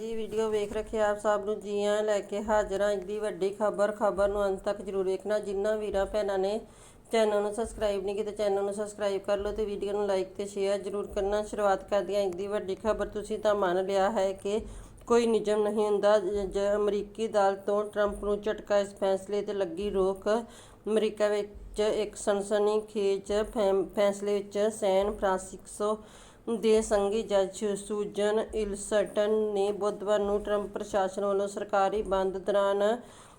ਜੀ ਵੀਡੀਓ ਵੇਖ ਰੱਖੇ ਆਪ ਸਭ ਨੂੰ ਜੀ ਆਇਆਂ ਲੈ ਕੇ ਹਾਜ਼ਰ। ਹਾਂ ਦੀ ਵੱਡੀ ਖਬਰ ਖਬਰ ਨੂੰ ਅੰਤ ਤੱਕ ਜਰੂਰ ਵੇਖਣਾ। ਜਿਨ੍ਹਾਂ ਵੀਰਾਂ ਭੈਣਾਂ ਨੇ ਚੈਨਲ ਨੂੰ ਸਬਸਕ੍ਰਾਈਬ ਨਹੀਂ ਕੀਤਾ, ਚੈਨਲ ਨੂੰ ਸਬਸਕ੍ਰਾਈਬ ਕਰ ਲਓ ਤੇ ਵੀਡੀਓ ਨੂੰ ਲਾਈਕ ਤੇ ਸ਼ੇਅਰ ਜਰੂਰ ਕਰਨਾ। ਸ਼ੁਰੂਆਤ ਕਰਦੇ ਹਾਂ ਅੱਜ ਦੀ ਵੱਡੀ ਖਬਰ। ਤੁਸੀਂ ਤਾਂ ਮੰਨ ਲਿਆ ਹੈ ਕਿ ਕੋਈ ਨਿਯਮ ਨਹੀਂ ਹੁੰਦਾ। ਅਮਰੀਕੀ ਅਦਾਲਤ ਤੋਂ ਟਰੰਪ ਨੂੰ ਝਟਕਾ ਇਸ ਫੈਸਲੇ ਤੇ ਲੱਗੀ ਰੋਕ। ਅਮਰੀਕਾ ਵਿੱਚ ਇੱਕ ਸਨਸਨੀਖੇਜ ਫੈਮ- ਫੈਸਲੇ ਵਿੱਚ ਸੈਨ ਫਰਾਂਸਿਸਕੋ ਦੇ ਸੰਘੀ ਜੱਜ ਸੂਜ਼ਨ ਇਲਸਟਨ ਨੇ ਬੁੱਧਵਾਰ ਨੂੰ ਟਰੰਪ ਪ੍ਰਸ਼ਾਸਨ ਵੱਲੋਂ ਸਰਕਾਰੀ ਬੰਦ ਦੌਰਾਨ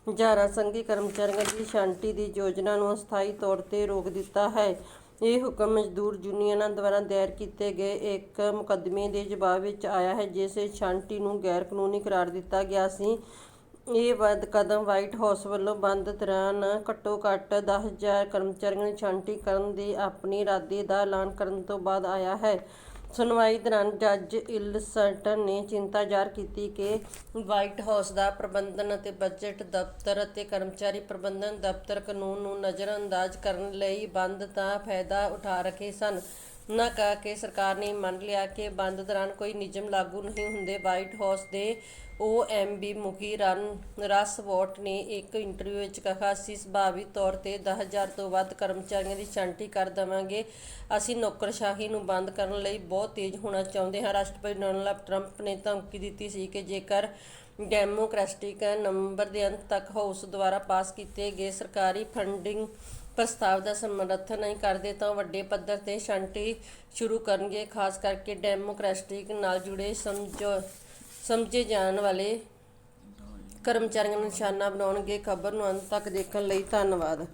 ਹਜ਼ਾਰਾਂ ਸੰਘੀ ਕਰਮਚਾਰੀਆਂ ਦੀ ਛਾਂਟੀ ਦੀ ਯੋਜਨਾ ਨੂੰ ਅਸਥਾਈ ਤੌਰ ਤੇ ਰੋਕ ਦਿੱਤਾ ਹੈ। ਇਹ ਹੁਕਮ ਮਜ਼ਦੂਰ ਯੂਨੀਅਨਾਂ ਦੁਆਰਾ ਦਾਇਰ ਕੀਤੇ ਗਏ ਇੱਕ ਮੁਕੱਦਮੇ ਦੇ ਜਵਾਬ ਵਿੱਚ ਆਇਆ ਹੈ, ਜਿਸ ਵਿੱਚ ਛਾਂਟੀ ਨੂੰ ਗੈਰ ਕਾਨੂੰਨੀ ਕਰਾਰ ਦਿੱਤਾ ਗਿਆ ਸੀ। ਇਹ ਵੱਧ ਕਦਮ ਵਾਈਟ ਹਾਊਸ ਵੱਲੋਂ ਬੰਦ ਦੌਰਾਨ ਘੱਟੋ ਘੱਟ 10000 ਕਰਮਚਾਰੀਆਂ ਨੂੰ ਛਾਂਟੀ ਕਰਨ ਦੇ ਆਪਣੇ ਇਰਾਦੇ ਦਾ ਐਲਾਨ ਕਰਨ ਤੋਂ ਬਾਅਦ ਆਇਆ ਹੈ। ਸੁਣਵਾਈ ਦੌਰਾਨ ਜੱਜ ਇਲਸਟਨ ਨੇ ਚਿੰਤਾ ਜ਼ਾਹਰ ਕੀਤੀ ਕਿ ਵਾਈਟ ਹਾਊਸ ਦਾ ਪ੍ਰਬੰਧਨ ਅਤੇ ਬਜਟ ਦਫ਼ਤਰ ਅਤੇ ਕਰਮਚਾਰੀ ਪ੍ਰਬੰਧਨ ਦਫ਼ਤਰ ਕਾਨੂੰਨ ਨੂੰ ਨਜ਼ਰਅੰਦਾਜ਼ ਕਰਨ ਲਈ ਬੰਦ ਦਾ ਫਾਇਦਾ ਉਠਾ ਰਹੇ ਸਨ। ਉਨ੍ਹਾਂ ਕਹਾ ਕਿ ਸਰਕਾਰ ਨੇ ਮੰਨ ਲਿਆ ਕਿ ਬੰਦ ਦੌਰਾਨ ਕੋਈ ਨਿਯਮ ਲਾਗੂ ਨਹੀਂ ਹੁੰਦੇ। ਵਾਈਟ ਹਾਊਸ ਦੇ ਓਐਮਬੀ ਮੁਖੀ ਰਨ ਰਸ ਵੋਟ ਨੇ ਇੱਕ ਇੰਟਰਵਿਊ ਵਿੱਚ ਕਿਹਾ, ਅਸੀਂ ਸੁਭਾਵਿਕ ਤੌਰ ਤੇ 10000 ਤੋਂ ਵੱਧ ਕਰਮਚਾਰੀਆਂ ਦੀ ਛਾਂਟੀ ਕਰ ਦੇਵਾਂਗੇ। ਅਸੀਂ ਨੌਕਰਸ਼ਾਹੀ ਨੂੰ ਬੰਦ ਕਰਨ ਲਈ ਬਹੁਤ ਤੇਜ਼ ਹੋਣਾ ਚਾਹੁੰਦੇ ਹਾਂ। ਰਾਸ਼ਟਰਪਤੀ ਡੋਨਲਡ ਟਰੰਪ ਨੇ ਧਮਕੀ ਦਿੱਤੀ ਸੀ ਕਿ ਜੇਕਰ ਡੈਮੋਕ੍ਰੈਟਿਕ ਨਵੰਬਰ ਦੇ ਅੰਤ ਤੱਕ ਹਾਊਸ ਦੁਆਰਾ ਪਾਸ ਕੀਤੇ ਗਏ ਸਰਕਾਰੀ ਫੰਡਿੰਗ ਪ੍ਰਸਤਾਵ ਦਾ ਸਮਰਥਨ ਨਹੀਂ ਕਰਦੇ ਤਾਂ ਵੱਡੇ ਪੱਧਰ ਤੇ ਛਾਂਟੀ ਸ਼ੁਰੂ ਕਰਨਗੇ, ਖਾਸ ਕਰਕੇ ਡੈਮੋਕ੍ਰੈਟਿਕ ਨਾਲ ਜੁੜੇ ਸਮਝੋ, ਸਮਝੇ ਜਾਣ ਵਾਲੇ ਕਰਮਚਾਰੀਆਂ ਨੂੰ ਨਿਸ਼ਾਨਾ ਬਣਾਉਣਗੇ। ਖਬਰ ਨੂੰ ਅੰਤ ਤੱਕ ਦੇਖਣ ਲਈ ਧੰਨਵਾਦ।